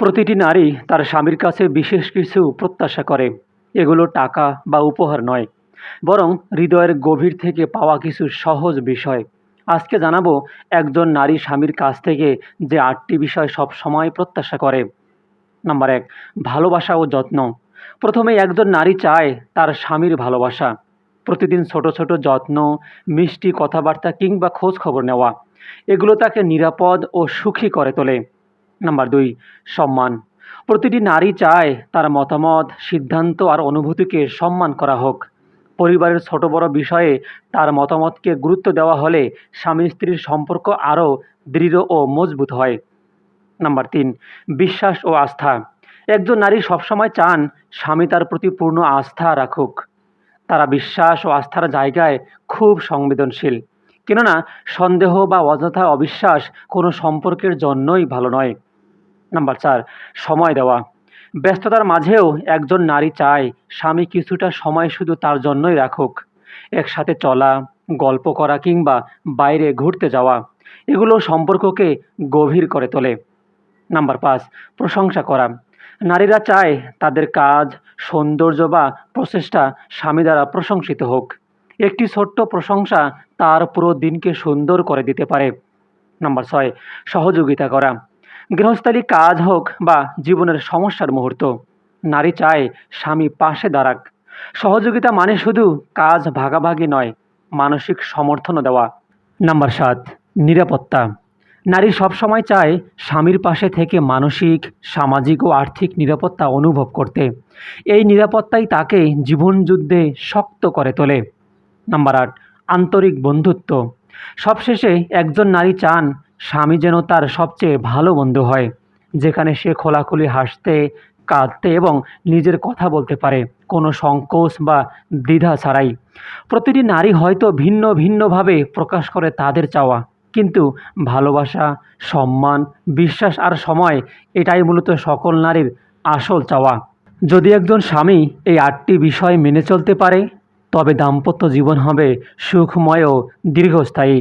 প্রতিটি নারী তার স্বামীর কাছে বিশেষ কিছু প্রত্যাশা করে। এগুলো টাকা বা উপহার নয়, বরং হৃদয়ের গভীর থেকে পাওয়া কিছু সহজ বিষয়। আজকে জানাব একজন নারী স্বামীর কাছ থেকে যে আটটি বিষয় সব সময় প্রত্যাশা করে। নাম্বার এক, ভালোবাসা ও যত্ন। প্রথমে একজন নারী চায় তার স্বামীর ভালোবাসা। প্রতিদিন ছোট ছোট যত্ন, মিষ্টি কথাবার্তা কিংবা খোঁজ খবর নেওয়া। এগুলো তাকে নিরাপদ ও সুখী করে তোলে। নাম্বার দুই, সম্মান। প্রতিটি নারী চায় তার মতামত, সিদ্ধান্ত আর অনুভূতিকে সম্মান করা হোক। পরিবারের ছোট বড় বিষয়ে তার মতামতকে গুরুত্ব দেওয়া হলে স্বামী স্ত্রীর সম্পর্ক আরও দৃঢ় ও মজবুত হয়। নাম্বার তিন, বিশ্বাস ও আস্থা। একজন নারী সবসময় চান স্বামী তার প্রতি পূর্ণ আস্থা রাখুক। তারা বিশ্বাস ও আস্থার জায়গায় খুব সংবেদনশীল। কেননা সন্দেহ বা অযথা অবিশ্বাস কোনো সম্পর্কের জন্যই ভালো নয়। নাম্বার চার, সময় দেওয়া। ব্যস্ততার মাঝেও একজন নারী চায়, স্বামী কিছুটা সময় শুধু তার জন্যই রাখুক। একসাথে চলা, গল্প করা কিংবা বাইরে ঘুরতে যাওয়া, এগুলো সম্পর্ককে গভীর করে তোলে। নাম্বার পাঁচ, প্রশংসা করা। নারীরা চায় তাদের কাজ, সৌন্দর্য বা প্রচেষ্টা স্বামী দ্বারা প্রশংসিত হোক। একটি ছোট্ট প্রশংসা তার পুরো দিনকে সুন্দর করে দিতে পারে। নাম্বার ছয়, সহযোগিতা করা। গৃহস্থালী কাজ হোক বা জীবনের সমস্যার মুহূর্ত, নারী চায় স্বামী পাশে দাঁড়াক। সহযোগিতা মানে শুধু কাজ ভাগাভাগি নয়, মানসিক সমর্থনও দেওয়া। নাম্বার সাত, নিরাপত্তা। নারী সবসময় চায় স্বামীর পাশে থেকে মানসিক, সামাজিক ও আর্থিক নিরাপত্তা অনুভব করতে। এই নিরাপত্তাই তাকে জীবনযুদ্ধে শক্ত করে তোলে। নাম্বার আট, আন্তরিক বন্ধুত্ব। সবশেষে একজন নারী চান স্বামী যেন তার সবচেয়ে ভালো বন্ধু হয়, যেখানে সে খোলাখুলি হাসতে, কাঁদতে এবং নিজের কথা বলতে পারে, কোনো সংকোচ বা দ্বিধা ছাড়াই। প্রতিটি নারী হয়তো ভিন্ন ভিন্নভাবে প্রকাশ করে তাদের চাওয়া, কিন্তু ভালোবাসা, সম্মান, বিশ্বাস আর সময়, এটাই মূলত সকল নারীর আসল চাওয়া। যদি একজন স্বামী এই আটটি বিষয় মেনে চলতে পারে, তবে দাম্পত্য জীবন হবে সুখময় ও দীর্ঘস্থায়ী।